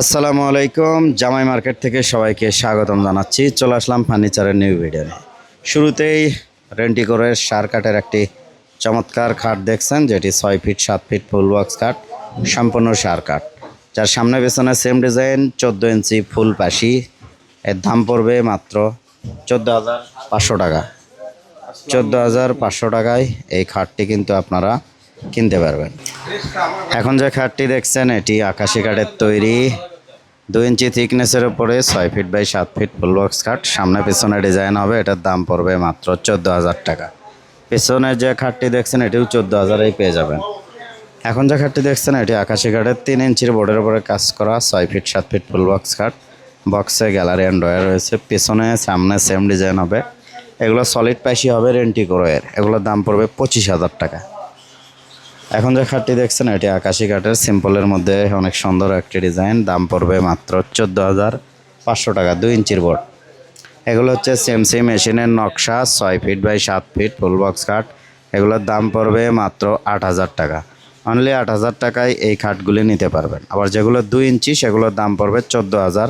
আসসালামু আলাইকুম, জামাই মার্কেট থেকে সবাইকে স্বাগতম জানাচ্ছি। চলে আসলাম ফার্নিচারের নিউ ভিডিও। শুরুতেই রেন্টিকোরের সার কাঠের একটি চমৎকার খাট দেখছেন, যেটি ছয় ফিট সাত ফিট ফুল বক্স কাঠ সম্পূর্ণ সার কাঠ। যার সামনে পেছনে সেম ডিজাইন চোদ্দ ইঞ্চি ফুল পাশি। এর দাম পড়বে মাত্র চোদ্দ হাজার পাঁচশো টাকা। চোদ্দ হাজার পাঁচশো টাকায় এই খাটটি কিন্তু আপনারা কিনতে পারবেন। এখন যে খাটটি দেখছেন, এটি আকাশি কাঠের তৈরি। দু ইঞ্চি থিকনেসের উপরে ছয় ফিট বাই সাত ফিট ফুল বক্স খাট। সামনে পেছনে ডিজাইন হবে, এটার দাম পড়বে মাত্র চোদ্দ হাজার টাকা। পেছনের যে খাটটি দেখছেন, এটিও চোদ্দ হাজারেই পেয়ে যাবেন। এখন যে খাটটি দেখছেন, এটি আকাশি কাঠের তিন ইঞ্চির বোর্ডের উপরে কাজ করা, ছয় ফিট সাত ফিট ফুল বক্স খাট। বক্সে গ্যালারি অ্যান্ড ডয়ার রয়েছে, পেছনে সামনে সেম ডিজাইন হবে। এগুলো সলিড পাইসি হবে রেন্টি এর এগুলোর দাম পড়বে পঁচিশ হাজার টাকা। এখন যে খাটটি দেখছেন, এটি আকাশি কাঠের সিম্পলের মধ্যে অনেক সুন্দর একটি ডিজাইন। দাম পড়বে মাত্র চোদ্দ হাজার পাঁচশো টাকা, দুই ইঞ্চির বোর্ড। এগুলো হচ্ছে সিএমসি মেশিনের নকশা, ছয় ফিট বাই সাত ফিট ফুল বক্স কাঠ এগুলোর দাম পড়বে মাত্র আট হাজার টাকা। অনলি আট হাজার টাকায় এই খাটগুলি নিতে পারবেন। আবার যেগুলো দুই ইঞ্চি, সেগুলোর দাম পড়বে চোদ্দ হাজার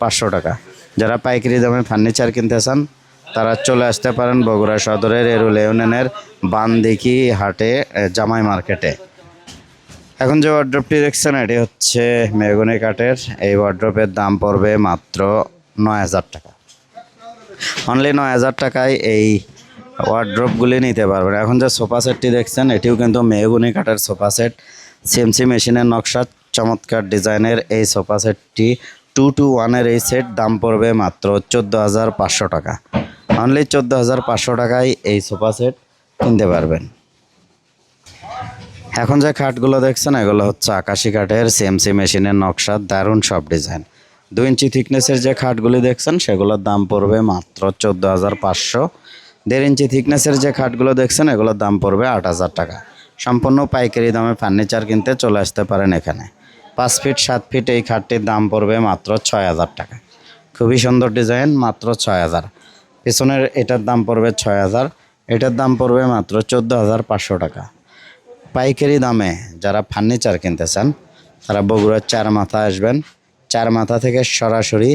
পাঁচশো টাকা। যারা পাইকারি দামে ফার্নিচার কিনতে চান, তারা চলে আসতে পারেন বগুড়া সদরের এরুল ইউনিয়নের বানদিঘি হাটে জামাই মার্কেটে। এখন যে ওয়ার্ড্রপটি দেখছেন, এটি হচ্ছে মেগুনি কাঠের। এই ওয়ার্ড্রপের দাম পড়বে মাত্র নয় হাজার টাকা। অনলি নয় হাজার টাকায় এই ওয়ার্ড্রপগুলি নিতে পারবেন। এখন যে সোফা সেটটি দেখছেন, এটিও কিন্তু মেহগুনি কাঠের সোফা সেট। সিএমসি মেশিনের নকশা, চমৎকার ডিজাইনের এই সোফা সেটটি টু টু ওয়ানের এই সেট দাম পড়বে মাত্র চোদ্দ হাজার পাঁচশো টাকা। অনলি চোদ্দ হাজার পাঁচশো টাকায় এই সোফা সেট। কিনতে পারবেন। এখন যে খাটগুলো দেখছেন, এগুলো হচ্ছে আকাশি কাঠের সিএমসি মেশিনের নকশা, দারুণ সব ডিজাইন দু ইঞ্চি থিকনেসের যে খাটগুলি দেখছেন, সেগুলোর দাম পড়বে মাত্র চোদ্দ হাজার পাঁচশো। দেড় ইঞ্চি থিকনেসের যে খাটগুলো দেখছেন, এগুলোর দাম পড়বে আট হাজার টাকা। সম্পূর্ণ পাইকারি দামে ফার্নিচার কিনতে চলে আসতে পারেন এখানে। পাঁচ ফিট সাত ফিট এই খাটটির দাম পড়বে মাত্র ছয় হাজার টাকা। খুবই সুন্দর ডিজাইন মাত্র ছয় হাজার। পেছনের এটার দাম পড়বে ছয় হাজার। এটার দাম পড়বে মাত্র চোদ্দ হাজার পাঁচশো টাকা। পাইকারি দামে যারা ফার্নিচার কিনতে চান, তারা বগুড়ার চার মাথা আসবেন। চার মাথা থেকে সরাসরি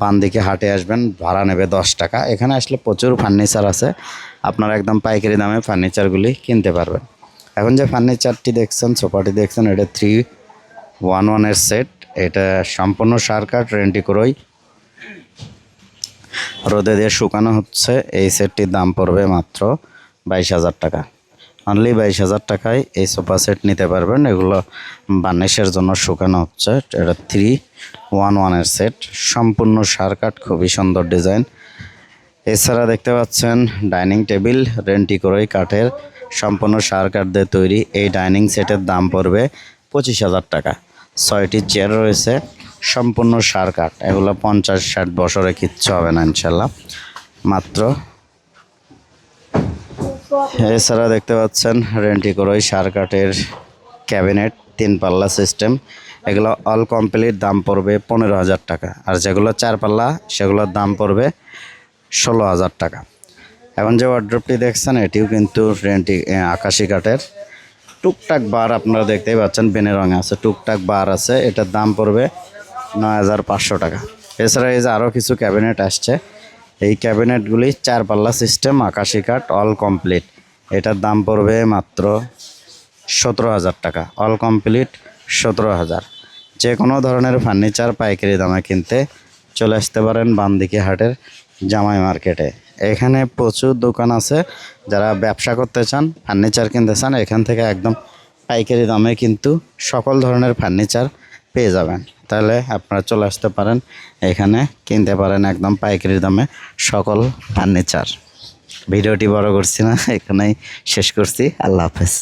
বান দিকে হাটে আসবেন, ভাড়া নেবে দশ টাকা। এখানে আসলে প্রচুর ফার্নিচার আছে। আপনারা একদম পাইকারি দামে ফার্নিচারগুলি কিনতে পারবেন। এখন যে ফার্নিচারটি দেখছেন, সোফাটি দেখছেন, এটা থ্রি ওয়ান ওয়ানের সেট এটা সম্পূর্ণ সার কাঠ রেন্টি করোই। রোদে দিয়ে শুকানো হচ্ছে। এই সেটটির দাম পড়বে মাত্র বাইশ হাজার টাকা। অনলি বাইশ হাজার টাকায় এই সোফা সেট নিতে পারবেন। এগুলো বার্নিশের জন্য শুকানো হচ্ছে। এটা থ্রি ওয়ান ওয়ানের সেট। সম্পূর্ণ সার কাঠ খুবই সুন্দর ডিজাইন। এছাড়া দেখতে পাচ্ছেন ডাইনিং টেবিল, রেন্টি করেই কাঠের সম্পূর্ণ সার কাঠ দিয়ে তৈরি। এই ডাইনিং সেটের দাম পড়বে পঁচিশ হাজার টাকা। ছয়টি চেয়ার রয়েছে। সম্পূর্ণ সার কাঠ। এগুলো পঞ্চাশ, ষাট বছরে কিচ্ছু হবে না, ইনশাল্লাহ। মাত্র। এছাড়া দেখতে পাচ্ছেন রেন্টি করোই সার কাঠের ক্যাবিনেট, তিন পাল্লা সিস্টেম। এগুলো অল কমপ্লিট, দাম পড়বে পনেরো হাজার টাকা। আর যেগুলো চার পাল্লা, সেগুলোর দাম পড়বে ষোলো হাজার টাকা। এখন যে ওয়ার্ড্রপটি দেখছেন, এটিও কিন্তু রেন্টি আকাশি কাঠের। টুকটাক বার আপনারা দেখতেই পাচ্ছেন, বেনে রঙে আছে, টুকটাক বার আছে। এটার দাম পড়বে নয় হাজার পাঁচশো টাকা। এছাড়া এই যে আরও কিছু ক্যাবিনেট আসছে, এই ক্যাবিনেটগুলি চার পাল্লা সিস্টেম, আকাশি কাঠ অল কমপ্লিট এটার দাম পড়বে মাত্র সতেরো হাজার টাকা। অল কমপ্লিট সতেরো হাজার। যে কোনো ধরনের ফার্নিচার, পাইকারি দামে কিনতে চলে আসতে পারেন বান্দিকে হাটের জামাই মার্কেটে। এখানে প্রচুর দোকান আছে, যারা ব্যবসা করতে চান, ফার্নিচার কিনতে চান, এখান থেকে একদম পাইকারি দামে কিন্তু সকল ধরনের ফার্নিচার পেয়ে যাবেন। তাহলে আপনারা চলে আসতে পারেন। এখানে কিনতে পারেন একদম পাইকারি দামে সকল ফার্নিচার। ভিডিওটি বড় করছি না, এখানেই শেষ করছি। আল্লাহ হাফেজ।